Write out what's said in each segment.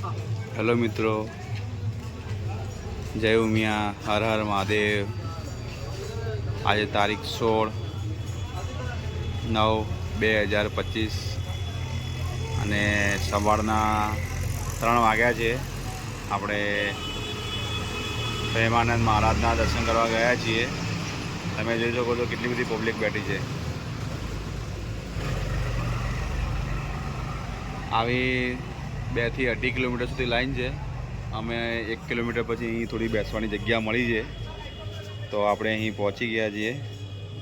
Hello મિત્રો. જય ઉમિયા. હર હર મહાદેવ. આજે તારીખ સોળ નવ બે હજાર પચીસ અને સવારના ત્રણ વાગ્યા છે. આપણે પ્રેમાનંદ મહારાજના દર્શન કરવા ગયા છીએ. તમે જોઈ શકો છો કેટલી બધી પબ્લિક બેઠી છે. આવી બેથી અઢી કિલોમીટર સુધી લાઈન છે. અમે એક કિલોમીટર પછી અહીં થોડી બેસવાની જગ્યા મળી છે. તો આપણે અહીં પહોંચી ગયા છીએ.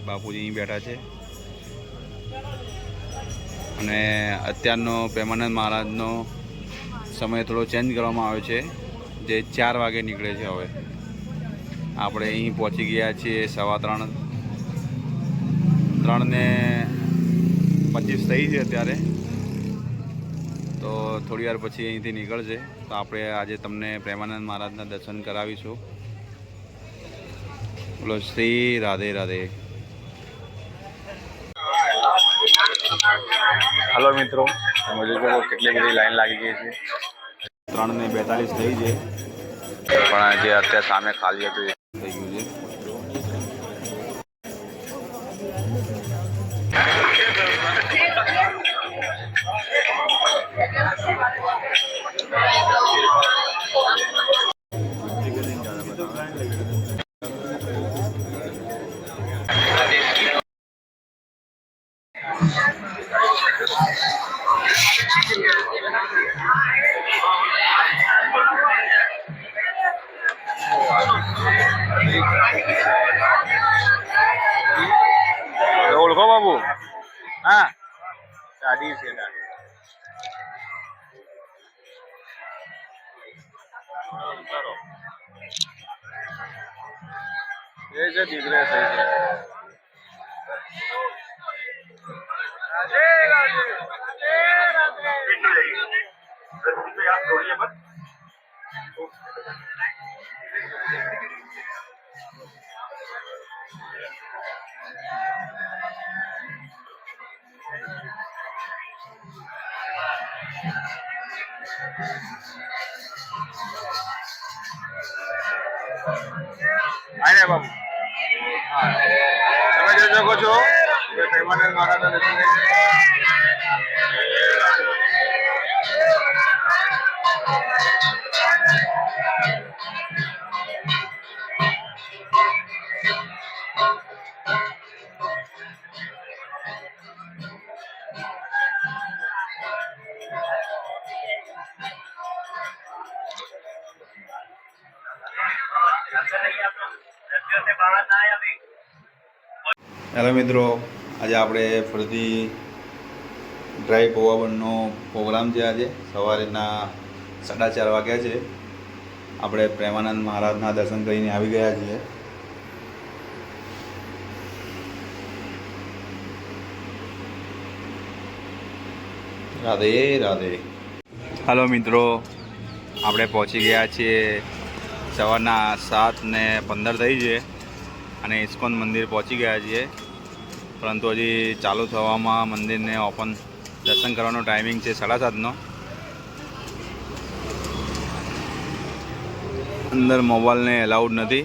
બાપુજી અહીં બેઠા છે. અને અત્યારનો પ્રેમાનંદ મહારાજનો સમય થોડો ચેન્જ કરવામાં આવ્યો છે. જે ચાર વાગે નીકળે છે હવે. આપણે અહીં પહોંચી ગયા છીએ સવા ત્રણ. ત્રણ ને પચીસ થઈ છે અત્યારે. તો થોડી વાર પછી અહીંથી નીકળશે તો આપણે આજે તમને પ્રેમાનંદ મહારાજના દર્શન કરાવીશું. બોલો શ્રી રાધે રાધે. હલો મિત્રો તમે કેટલી બધી લાઈન લાગી ગઈ છે. ત્રણ ને બેતાલીસ થઈ છે. પણ જે અત્યારે સામે ખાલી હતું થઈ ગયું Hold on, Bobo. Ah, that is it. છે દીકરે થઈ છે શકો છો? કે પ્રેમાનંદ મહારાજના. હેલો મિત્રો, આજે આપણે ફરીથી ડ્રાઈવ પવાબનનો પ્રોગ્રામ છે આજે. સવારેના સાડા ચાર વાગ્યા છે. આપણે પ્રેમાનંદ મહારાજના દર્શન કરીને આવી ગયા છીએ. રાધે રાધે. હલો મિત્રો, આપણે પહોંચી ગયા છીએ. સવારના સાત ને પંદર થઈ છે. અને ઇસ્કોન મંદિર પહોંચી ગયા છીએ. પરંતુ હજી ચાલુ થવામાં મંદિરને ઓપન દર્શન કરવાનો ટાઈમિંગ છે સાડા સાતનો. અંદર મોબાઈલને એલાઉડ નથી.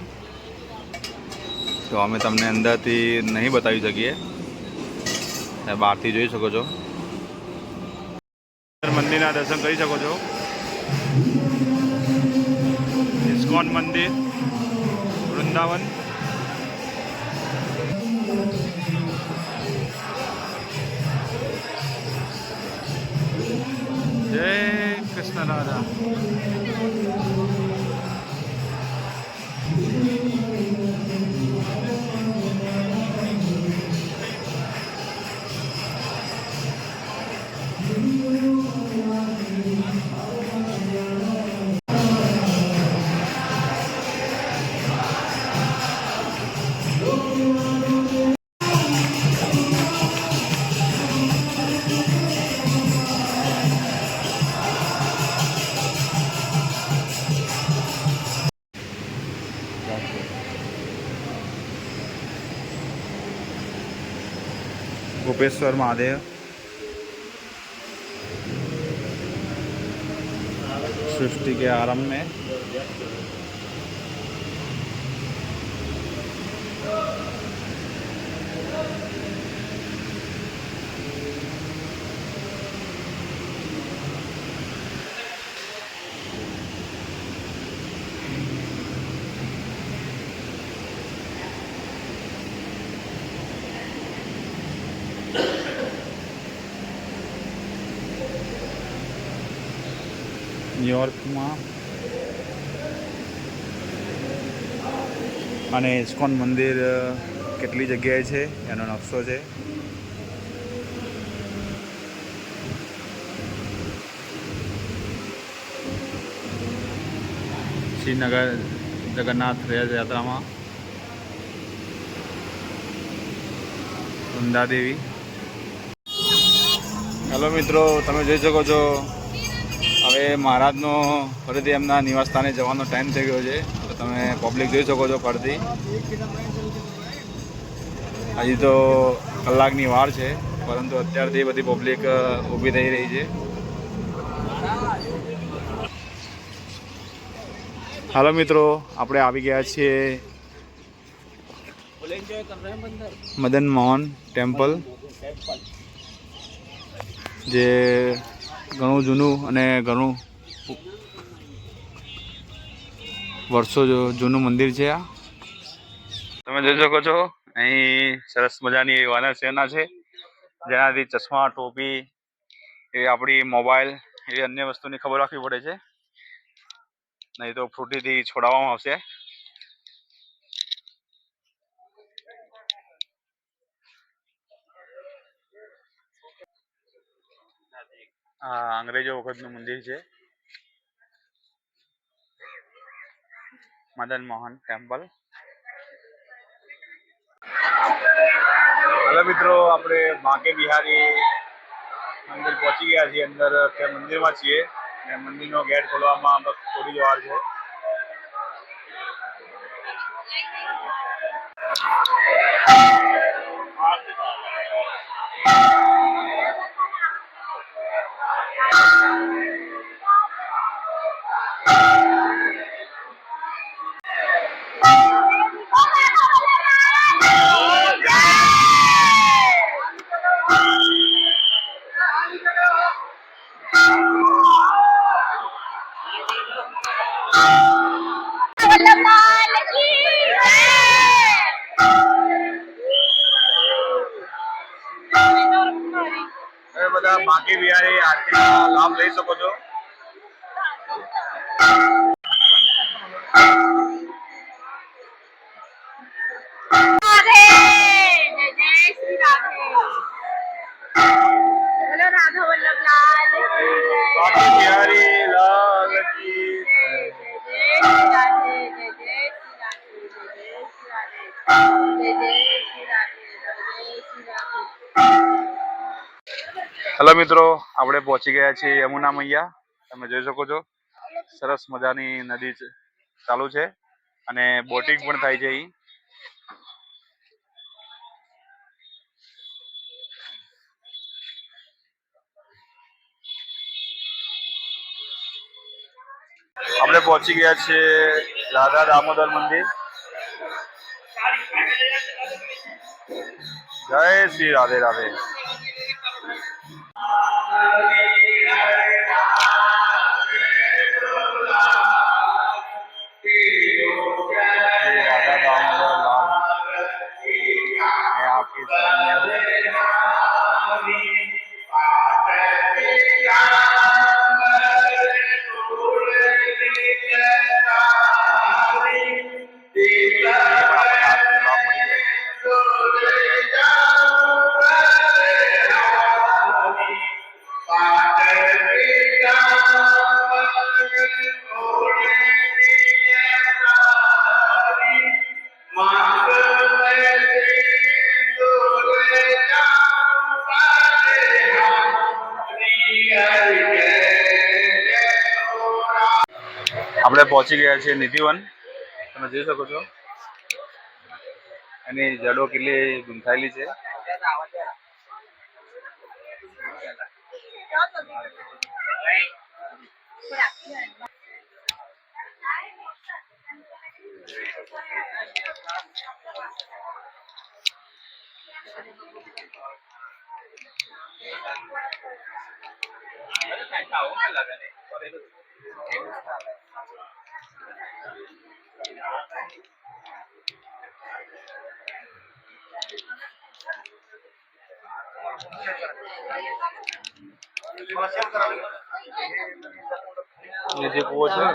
તો અમે તમને અંદરથી નહીં બતાવી શકીએ. બહારથી જોઈ શકો છો. મંદિરના દર્શન કરી શકો છો. ઇસ્કોન મંદિર, વૃંદાવન. કૃષ્ણ રાધા गोपेश्वर महादेव। सृष्टि के आरंभ में। ન્યુયોર્કમાં. અને ઇસ્કોન મંદિર કેટલી જગ્યાએ છે, એનો નકશો છે. શ્રીનગર જગન્નાથ રથયાત્રામાં. વૃંદાદેવી. હેલો મિત્રો, તમે જોઈ શકો છો હવે મહારાજનો ફરીથી એમના નિવાસ સ્થાને જવાનો ટાઈમ થઈ ગયો છે. તો તમે પબ્લિક જોઈ શકો છો ફરીથી. હજી તો કલાકની વાર છે, પરંતુ અત્યારથી બધી પબ્લિક ઊભી થઈ રહી છે. હાલો મિત્રો, આપણે આવી ગયા છીએ મદન મોહન ટેમ્પલ, જે ઘણું જૂનું અને ઘણું વર્ષો જૂનું મંદિર છે આ. તમે જોઈ શકો છો, અહીં સરસ મજાની વાનર સેના છે, જેનાથી ચશ્મા, ટોપી, એ આપણી મોબાઈલ, એવી અન્ય વસ્તુની ખબર રાખવી પડે છે. નહીં તો ફ્રૂટીથી છોડાવવામાં આવશે. આ અંગ્રેજો વખતનું મંદિર છે. મદન મોહન ટેમ્પલ. હેલો મિત્રો, આપણે બાંકે બિહારી મંદિર પહોંચી ગયા છીએ. અંદર મંદિરમાં છીએ. અને મંદિરનો ગેટ ખોલવામાં થોડી જ વાર છે. હેલો મિત્રો આપણે પહોંચી ગયા છીએ યમુના મૈયા તમે જોઈ શકો છો? સરસ મજાની નદી છે- ચાલુ છે અને બોટિંગ પણ થાય છે અહીં. આપણે પહોંચી ગયા છીએ રાધા દામોદર મંદિર. જય શ્રી રાધે રાધે. આપણે પહોંચી ગયા છીએ નિધિવન. તમે જોઈ શકો છો. એની જડો કેટલી ગૂંથાયેલી છે. અરે કઈ આવો લાગે ને એ જે કૂવો છે.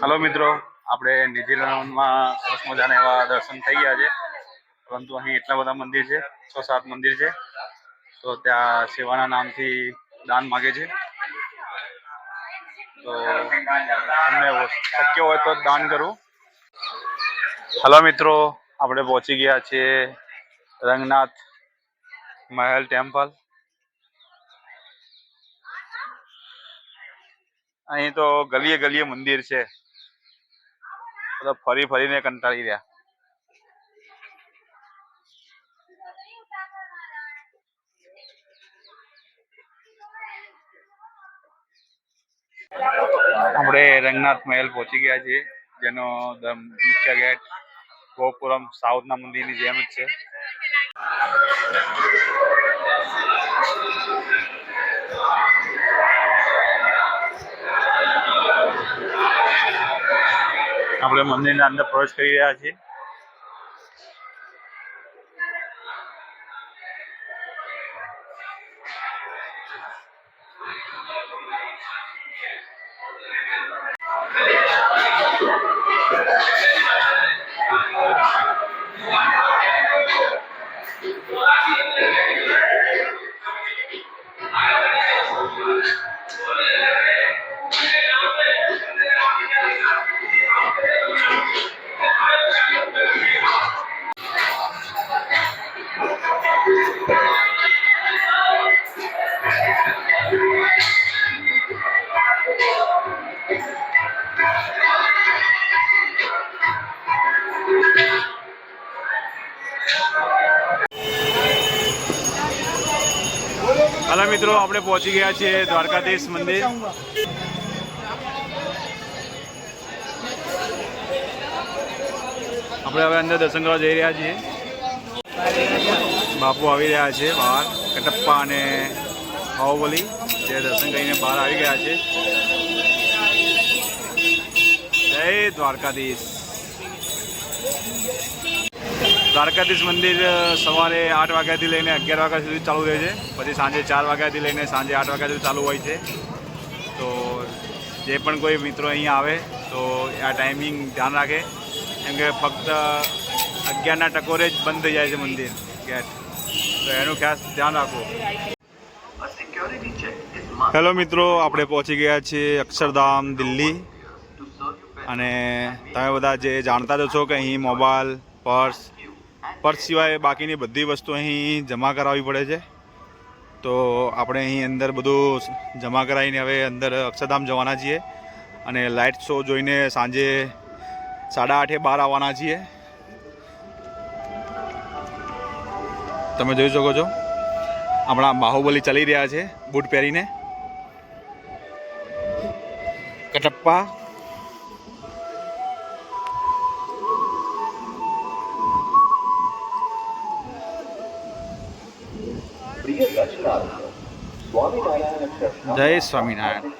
હલો મિત્રો. આપણે ન્યુઝીલેન્ડમાં સરસ મજાના એવા દર્શન થઈ ગયા છે. પરંતુ અહીં એટલા બધા મંદિર છે, છ સાત મંદિર છે. તો ત્યાં સેવાના નામથી દાન માગે છે. તો તમને શક્ય હોય તો દાન કરવું હલો મિત્રો, આપણે પહોંચી ગયા છીએ રંગનાથ મહેલ ટેમ્પલ. અહીં તો ગલીએ ગલીએ મંદિર છે. બધા ફરી ફરીને કંટાળી રહ્યા. આપણે રંગનાથ મહેલ પહોંચી ગયા છીએ, જેનો મુખ્ય ગેટ ગોપુરમ સાઉથના મંદિરની જેમ જ છે. આપણે મંદિરના અંદર પ્રવેશ કરી રહ્યા છીએ. મિત્રો, આપણે પહોંચી ગયા છીએ દ્વારકાધીશ મંદિર. આપણે હવે અંદર દર્શન કરવા જઈ રહ્યા છીએ. બાપુ આવી રહ્યા છે બહાર. કટપ્પા અને બાહુબલી જે દર્શન કરીને બહાર આવી ગયા છે. જય દ્વારકાધીશ. દ્વારકાધીશ મંદિર સવારે આઠ વાગ્યાથી લઈને અગિયાર વાગ્યા સુધી ચાલુ રહે છે. પછી સાંજે ચાર વાગ્યાથી લઈને સાંજે આઠ વાગ્યા સુધી ચાલુ હોય છે. તો જે પણ કોઈ મિત્રો અહીંયા આવે, તો આ ટાઈમિંગ ધ્યાન રાખે. કેમ કે ફક્ત અગિયારના ટકોરે જ બંધ થઈ જાય છે મંદિર, ગેટ. તો એનું ખાસ ધ્યાન રાખવું. હેલો મિત્રો, આપણે પહોંચી ગયા છીએ અક્ષરધામ, દિલ્હી. અને તમે બધા જે જાણતા જ છો કે અહીં મોબાઈલ, પર્સ પર્સ સિવાય બાકીની બધી વસ્તુ અહીં જમા કરાવવી પડે છે. તો આપણે અહીં અંદર બધું જમા કરાવીને હવે અંદર અક્ષરધામ જવાના છીએ અને લાઇટ શો જોઈને સાંજે સાડા આઠે બાર આવવાના છીએ. તમે જોઈ શકો છો. હમણાં બાહુબલી ચાલી રહ્યા છે બૂટ પહેરીને. કટપ્પા જય સ્વામિનારાયણ